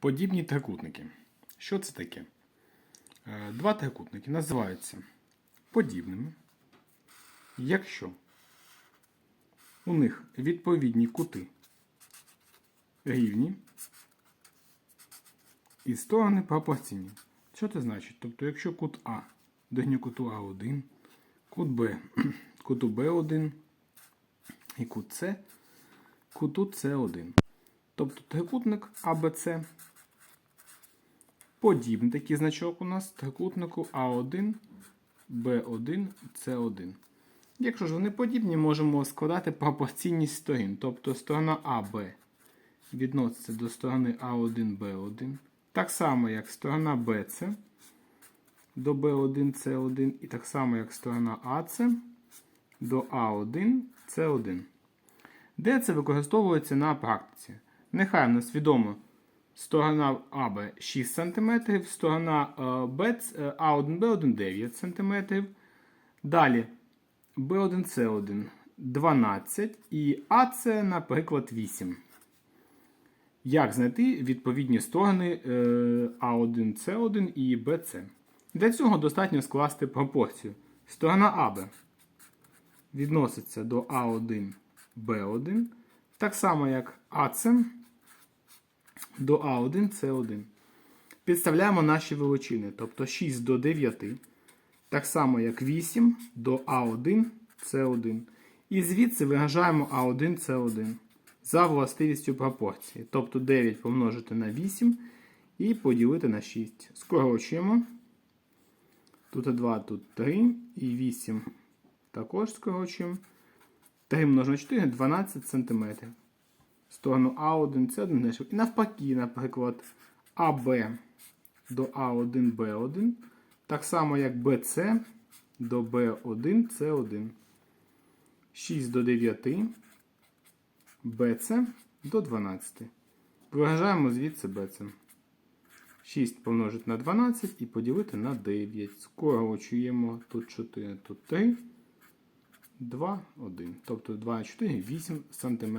Подібні трикутники. Що це таке? Е, Два трикутники називаються подібними, якщо у них відповідні кути рівні і сторони пропорційні. Що це значить? Тобто, якщо кут А дорівнює куту А1, кут Б куту Б1 і кут С куту С1. Тобто трикутник АБЦ подібний такий значок у нас трикутнику А1, Б1, С1. Якщо ж вони подібні, можемо складати пропорційність сторін. Тобто сторона АБ відноситься до сторони А1, Б1. Так само, як сторона БЦ до B1, C1, і так само, як сторона АЦ до А1, С1. Де це використовується на практиці? Нехай в нас відомо сторона АБ 6 см, сторона е, А1, Б1 9 см. Далі B1, C1 12 і АЦ, наприклад, 8. Як знайти відповідні сторони е, А1, С1 і БЦ? Для цього достатньо скласти пропорцію. Сторона АБ відноситься до А1, Б1, так само як АЦ до А1, С1. Підставляємо наші величини, тобто 6 до 9, так само як 8 до А1, С1. І звідси виражаємо А1, С1 за властивістю пропорції. Тобто 9 помножити на 8 і поділити на 6. Скорочуємо. Тут 2, тут 3 і 8 також скорочуємо. 3 множимо на 4 12 см. Сторону А1, С1 знайшов. І навпаки, наприклад, АБ до А1, Б1. Так само, як БЦ до Б1, С1. 6 до 9. БЦ до 12. Виражаємо звідси БЦ. 6 помножити на 12 і поділити на 9. Скорочуємо тут 4, тут 3, 2, 1. Тобто 2, 4, 8 см.